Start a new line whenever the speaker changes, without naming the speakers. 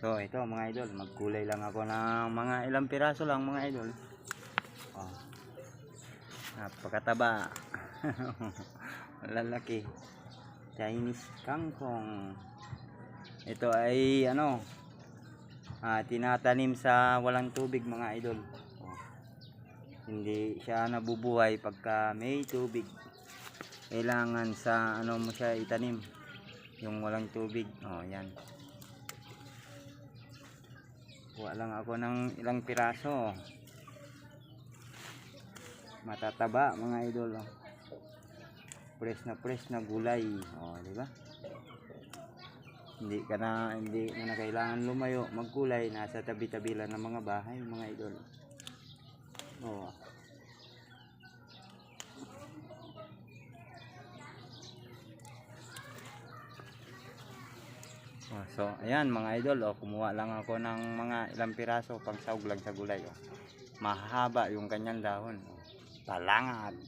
So ito mga idol, magkulay lang ako ng mga ilang piraso lang mga idol. Oh. Napakataba. Lalaki. Chinese kangkong. Ito ay ano, ah, tinatanim sa walang tubig mga idol. Oh. Hindi siya nabubuhay pagka may tubig. Kailangan sa ano mo siya itanim. Yung walang tubig. Oh, yan. Kuha lang ako ng ilang piraso. Matataba mga idol. Oh. Press na press na gulay. Oh, di ba? Hindi ka na hindi mo na kailangan lumayo, magkulay nasa tabi-tabi lang ng mga bahay, mga idol. Oh. Oh, so, ayan mga idol, oh, kumuha lang ako ng mga ilang piraso pang sahog sa gulay. Oh. Mahaba yung kanyang dahon. Oh. Talangad.